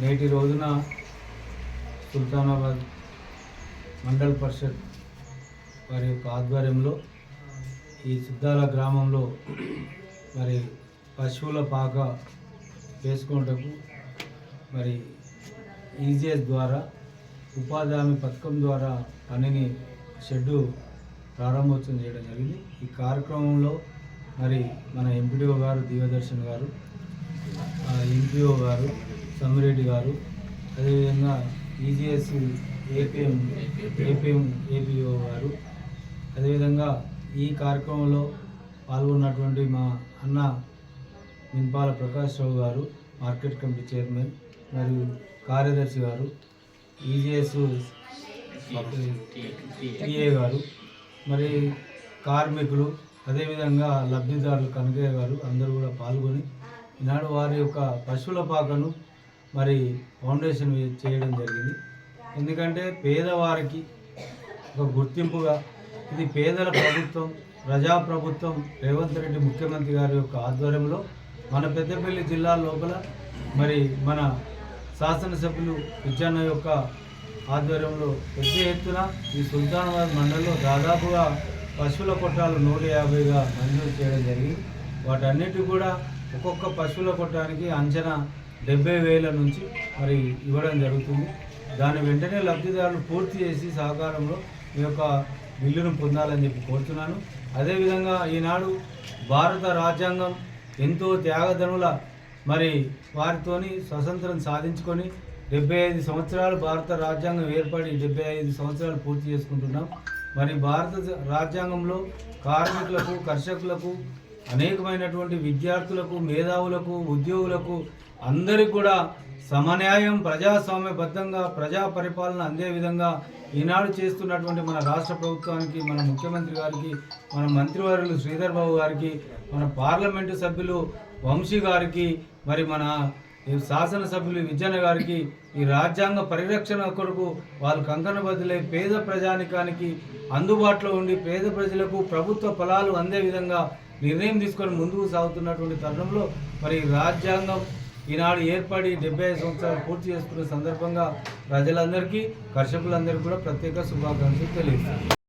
నేటి రోజున సుల్తానాబాద్ మండల్ పరిషత్ వారి యొక్క ఆధ్వర్యంలో ఈ సిద్ధాల గ్రామంలో మరి పశువుల పాక వేసుకున్నటకు మరి ఈజీఎస్ ద్వారా ఉపాధి హామీ పథకం ద్వారా పనిని షెడ్డు ప్రారంభోత్సవం చేయడం జరిగింది. ఈ కార్యక్రమంలో మరి మన ఎంపీడీఓ గారు దివ్యదర్శన్ గారు ఎంపీఓ గారు సమ్మిరెడ్డి గారు. అదేవిధంగా ఈజీఎస్ ఏపీఎం ఏపీఎం ఏపీఓ గారు. అదేవిధంగా ఈ కార్యక్రమంలో పాల్గొన్నటువంటి మా అన్న నింపాల ప్రకాష్ రావు గారు మార్కెట్ కమిటీ చైర్మన్ మరియు కార్యదర్శి గారు ఈజీఎస్ టిఏ గారు మరి కార్మికులు అదేవిధంగా లబ్ధిదారులు కనకయ్య గారు అందరూ కూడా పాల్గొని ఈనాడు వారి యొక్క పశువుల పాకను మరి ఫౌండేషన్ చేయడం జరిగింది. ఎందుకంటే పేదవారికి ఒక గుర్తింపుగా ఇది పేదల ప్రభుత్వం ప్రజాప్రభుత్వం రేవంత్ రెడ్డి ముఖ్యమంత్రి గారి యొక్క ఆధ్వర్యంలో మన పెద్దపల్లి జిల్లా లోపల మరి మన శాసనసభ్యులు విజయన్న యొక్క ఆధ్వర్యంలో పెద్ద ఎత్తున ఈ సుల్తానాబాద్ మండలంలో దాదాపుగా పశువుల కొట్టాలు నూట యాభైగా మంజూరు చేయడం జరిగింది. వాటన్నిటి కూడా ఒక్కొక్క పశువుల కొట్టానికి అంచనా డెబ్బై వేల నుంచి మరి ఇవ్వడం జరుగుతుంది. దాని వెంటనే లబ్ధిదారులు పూర్తి చేసి సహకారంలో ఈ యొక్క బిల్లును పొందాలని చెప్పి కోరుతున్నాను. అదేవిధంగా ఈనాడు భారత రాజ్యాంగం ఎంతో త్యాగధనుల మరి వారితోని స్వతంత్రం సాధించుకొని డెబ్బై ఐదు సంవత్సరాలు భారత రాజ్యాంగం ఏర్పడి డెబ్బై ఐదు సంవత్సరాలు పూర్తి చేసుకుంటున్నాం. మరి భారత రాజ్యాంగంలో కార్మికులకు కర్షకులకు అనేకమైనటువంటి విద్యార్థులకు మేధావులకు ఉద్యోగులకు అందరికి కూడా సమన్యాయం ప్రజాస్వామ్యబద్ధంగా ప్రజా పరిపాలన అందే విధంగా ఈనాడు చేస్తున్నటువంటి మన రాష్ట్ర ప్రభుత్వానికి మన ముఖ్యమంత్రి గారికి మన మంత్రివర్యులు శ్రీధర్ బాబు గారికి మన పార్లమెంటు సభ్యులు వంశీ గారికి మరి మన శాసనసభ్యులు విజయన గారికి ఈ రాజ్యాంగ పరిరక్షణ కొరకు వాళ్ళు కంకణ బదులై పేద ప్రజానికానికి అందుబాటులో ఉండి పేద ప్రజలకు ప్రభుత్వ ఫలాలు అందే విధంగా నిర్ణయం తీసుకొని ముందుకు సాగుతున్నటువంటి తరుణంలో మరి ఈ రాజ్యాంగం ఈనాడు ఏర్పడి డెబ్బై ఐదు సంవత్సరాలు పూర్తి చేసుకున్న సందర్భంగా ప్రజలందరికీ కర్షకులందరికీ కూడా ప్రత్యేక శుభాకాంక్షలు తెలియజేస్తారు